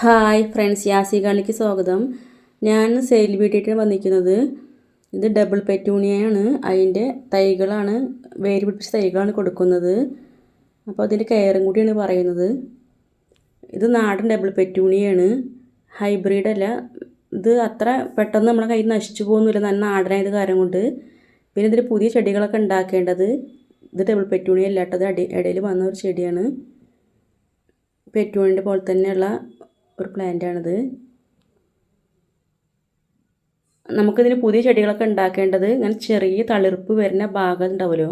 Hi friends യാസികാളിക്ക് സ്വാഗതം. ഞാൻ sale വീട്ടിട്ട് വന്നിരിക്കുന്നത് ഇത് ഡബിൾ പെറ്റൂണിയാണ്. അതിന്റെ തൈകളാണ് വേര് പിടിപ്പിച്ച തൈകളാണ് കൊടുക്കുന്നത്. അപ്പോൾ അതിന്റെ കെയറും കൂടിയാണ് പറയുന്നത്. ഇത് നാടൻ ഡബിൾ പെറ്റൂണിയാണ്. ഹൈബ്രിഡ് അല്ല. ഇത് അത്ര പെട്ടെന്ന് നമ്മളെ കയ്യിൽ നശിച്ചു പോകുന്നില്ല. നല്ല നാടനായത് കാരണം കൊണ്ട്. പിന്നെ ഇതിൽ പുതിയ ചെടികളൊക്കെ ഉണ്ടാക്കേണ്ടത് ഇത് ഡബിൾ പെറ്റൂണി അല്ലാട്ടത് അടി ഇടയിൽ വന്ന ഒരു ചെടിയാണ്. പെറ്റൂണിന്റെ പോലെ തന്നെയുള്ള ഒരു പ്ലാന്റാണിത് നമുക്കിതിന് പുതിയ ചെടികളൊക്കെ ഉണ്ടാക്കേണ്ടത് ഇങ്ങനെ ചെറിയ തളിർപ്പ് വരുന്ന ഭാഗം ഉണ്ടാവുമല്ലോ.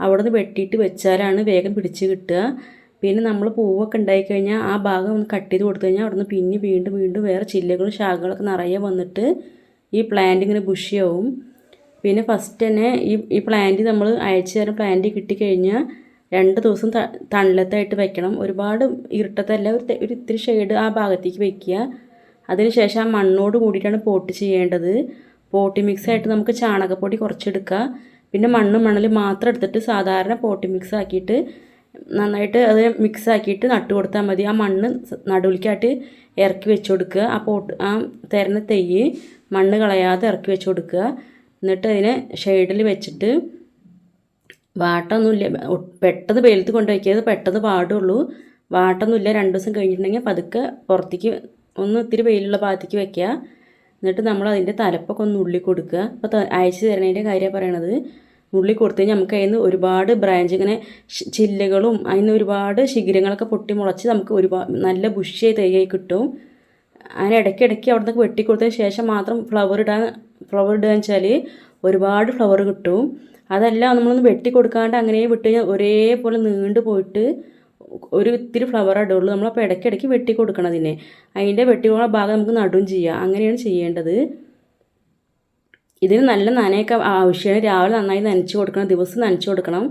അവിടെ നിന്ന് വെട്ടിയിട്ട് വെച്ചാലാണ് വേഗം പിടിച്ച് കിട്ടുക. പിന്നെ നമ്മൾ പൂവൊക്കെ ഉണ്ടായിക്കഴിഞ്ഞാൽ ആ ഭാഗം ഒന്ന് കട്ട് ചെയ്ത് കൊടുത്തു കഴിഞ്ഞാൽ അവിടെ നിന്ന് പിന്നെ വീണ്ടും വീണ്ടും വേറെ ചില്ലകളും ശാഖകളൊക്കെ നിറയെ വന്നിട്ട് ഈ പ്ലാന്റ് ഇങ്ങനെ ബുഷിയാവും പിന്നെ ഫസ്റ്റ് തന്നെ ഈ ഈ പ്ലാന്റ് നമ്മൾ അയച്ചു തരുന്ന പ്ലാന്റ് കിട്ടിക്കഴിഞ്ഞാൽ രണ്ട് ദിവസം തണലത്തായിട്ട് വെക്കണം. ഒരുപാട് ഇരുട്ടത്തല്ല ഒരു ഒരു ഇത്തിരി ഷെയ്ഡ് ആ ഭാഗത്തേക്ക് വെക്കുക. അതിനുശേഷം ആ മണ്ണോട് കൂടിയിട്ടാണ് പോട്ട് ചെയ്യേണ്ടത്. പോട്ടി മിക്സ് ആയിട്ട് നമുക്ക് ചാണകപ്പൊടി കുറച്ചെടുക്കുക പിന്നെ മണ്ണും മണൽ മാത്രം എടുത്തിട്ട് സാധാരണ പോട്ടി മിക്സ് ആക്കിയിട്ട് നന്നായിട്ട് അത് മിക്സ് ആക്കിയിട്ട് നട്ടു കൊടുത്താൽ മതി. ആ മണ്ണ് നടുവിലേക്കായിട്ട് ഇറക്കി വെച്ച് കൊടുക്കുക. ആ പോട്ട് ആ തരുന്ന തെയ്യ് മണ്ണ് കളയാതെ ഇറക്കി വെച്ച് കൊടുക്കുക. എന്നിട്ട് അതിനെ ഷെയ്ഡിൽ വെച്ചിട്ട് വാട്ടൊന്നുമില്ല. പെട്ടെന്ന് വെയിലത്ത് കൊണ്ട് വയ്ക്കരുത് പെട്ടെന്ന് പാടുള്ളൂ. വാട്ടൊന്നുമില്ല. രണ്ട് ദിവസം കഴിഞ്ഞിട്ടുണ്ടെങ്കിൽ പതുക്കെ പുറത്തേക്ക് ഒന്ന് ഇത്തിരി വെയിലുള്ള ഭാഗത്തേക്ക് വെക്കുക. എന്നിട്ട് നമ്മൾ അതിന്റെ തലപ്പൊക്കെ ഒന്ന് ഉള്ളി കൊടുക്കുക. അപ്പോൾ അയച്ചു തരണേന്റെ കാര്യമാണ് പറയണത്. ഉള്ളി കൊടുത്തു കഴിഞ്ഞാൽ നമുക്ക് അതിന് ഒരുപാട് ബ്രാഞ്ച് ഇങ്ങനെ ചില്ലകളും അതിന് ഒരുപാട് ശിഖരങ്ങളൊക്കെ പൊട്ടി മുളച്ച് നമുക്ക് ഒരുപാട് നല്ല ബുഷിയായി തൈയായി കിട്ടും. അങ്ങനെ ഇടയ്ക്കിടയ്ക്ക് അവിടെ നിന്ന് വെട്ടിക്കൊടുത്തതിന് ശേഷം മാത്രം ഫ്ലവർ ഇടാൻ ഫ്ലവർ ഇടുക വെച്ചാൽ ഒരുപാട് ഫ്ലവർ കിട്ടും. അതല്ല നമ്മളൊന്ന് വെട്ടി കൊടുക്കാണ്ട് അങ്ങനെ വിട്ട് കഴിഞ്ഞാൽ ഒരേപോലെ നീണ്ടു പോയിട്ട് ഒരു ഇത്തിരി ഫ്ലവർ ഇടുള്ളൂ നമ്മളപ്പോൾ ഇടയ്ക്കിടയ്ക്ക് വെട്ടി കൊടുക്കണം അതിനെ. അതിന്റെ വെട്ടിക്കുള്ള ഭാഗം നമുക്ക് നടും ചെയ്യാം. അങ്ങനെയാണ് ചെയ്യേണ്ടത്. ഇതിന് നല്ല നനയൊക്കെ ആവശ്യമാണ്. രാവിലെ നന്നായി നനച്ച് കൊടുക്കണം. ദിവസം നനച്ച് കൊടുക്കണം.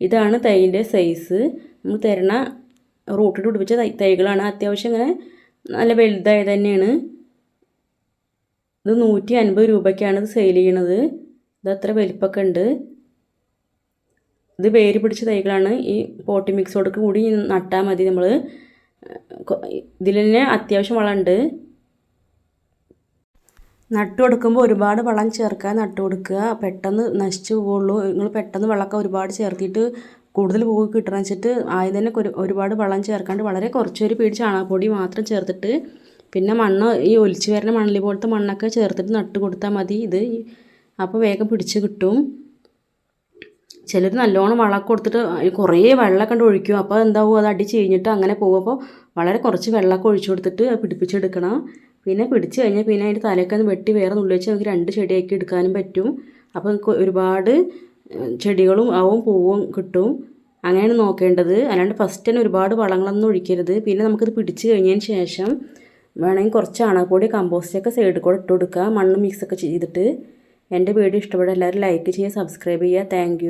ഇതാണ് തൈന്റെ സൈസ് നമ്മൾ തരണ റൂട്ടിൽ പിടിപ്പിച്ച തൈ തൈകളാണ്. അത്യാവശ്യം ഇങ്ങനെ നല്ല വലുതായി തന്നെയാണ്. ഇത് നൂറ്റി അൻപത് രൂപയ്ക്കാണ് ഇത് സെയിൽ ചെയ്യണത്. ഇത് അത്ര വലിപ്പമൊക്കെ ഉണ്ട്. ഇത് വേര് പിടിച്ച തൈകളാണ് ഈ പോട്ടി മിക്സോടൊക്കെ കൂടി നട്ടാൽ മതി നമ്മൾ ഇതിൽ തന്നെ അത്യാവശ്യം വളമുണ്ട്. നട്ടു കൊടുക്കുമ്പോൾ ഒരുപാട് വളം ചേർക്കാൻ നട്ടു കൊടുക്കുക. പെട്ടെന്ന് നശിച്ചു പോവുള്ളൂ. നിങ്ങൾ പെട്ടെന്ന് വെള്ളമൊക്കെ ഒരുപാട് ചേർത്തിട്ട് കൂടുതൽ പൂവ് കിട്ടണം വെച്ചിട്ട് ആദ്യം തന്നെ ഒരുപാട് വളം ചേർക്കാണ്ട് വളരെ കുറച്ചൊരു പീടി ചാണകപ്പൊടി മാത്രം ചേർത്തിട്ട് പിന്നെ മണ്ണ് ഈ ഒലിച്ചു വരുന്ന മണലി പോലത്തെ മണ്ണൊക്കെ ചേർത്തിട്ട് നട്ട് കൊടുത്താൽ മതി. ഇത് അപ്പോൾ വേഗം പിടിച്ച് കിട്ടും. ചിലർ നല്ലോണം വളമൊക്കെ കൊടുത്തിട്ട് കുറേ വെള്ളമൊക്കെ കണ്ട് ഒഴിക്കും. അപ്പോൾ എന്താവും? അത് അടി ചീഞ്ഞിട്ട് അങ്ങനെ പോകും. അപ്പോൾ വളരെ കുറച്ച് വെള്ളമൊക്കെ ഒഴിച്ചു കൊടുത്തിട്ട് പിടിപ്പിച്ചെടുക്കണം. പിന്നെ പിടിച്ച് കഴിഞ്ഞാൽ പിന്നെ അതിന്റെ തലയൊക്കെ ഒന്ന് വെട്ടി വേറെ നുള്ളി വെച്ച് നമുക്ക് രണ്ട് ചെടിയാക്കി എടുക്കാനും പറ്റും. അപ്പോൾ നമുക്ക് ഒരുപാട് ചെടികളും ആവും പൂവും കിട്ടും. അങ്ങനെയാണ് നോക്കേണ്ടത്. അല്ലാണ്ട് ഫസ്റ്റ് തന്നെ ഒരുപാട് വളങ്ങളൊന്നും ഒഴിക്കരുത്. പിന്നെ നമുക്കിത് പിടിച്ച് കഴിഞ്ഞതിന് ശേഷം വേണമെങ്കിൽ കുറച്ച് ചാണകപ്പൊടി കമ്പോസ്റ്റൊക്കെ സൈഡിൽ കൂടെ ഇട്ട് കൊടുക്കുക മണ്ണ് മിക്സൊക്കെ ചെയ്തിട്ട്. എന്റെ വീഡിയോ ഇഷ്ടപ്പെടുക എല്ലാവരും ലൈക്ക് ചെയ്യുക സബ്സ്ക്രൈബ് ചെയ്യുക. താങ്ക്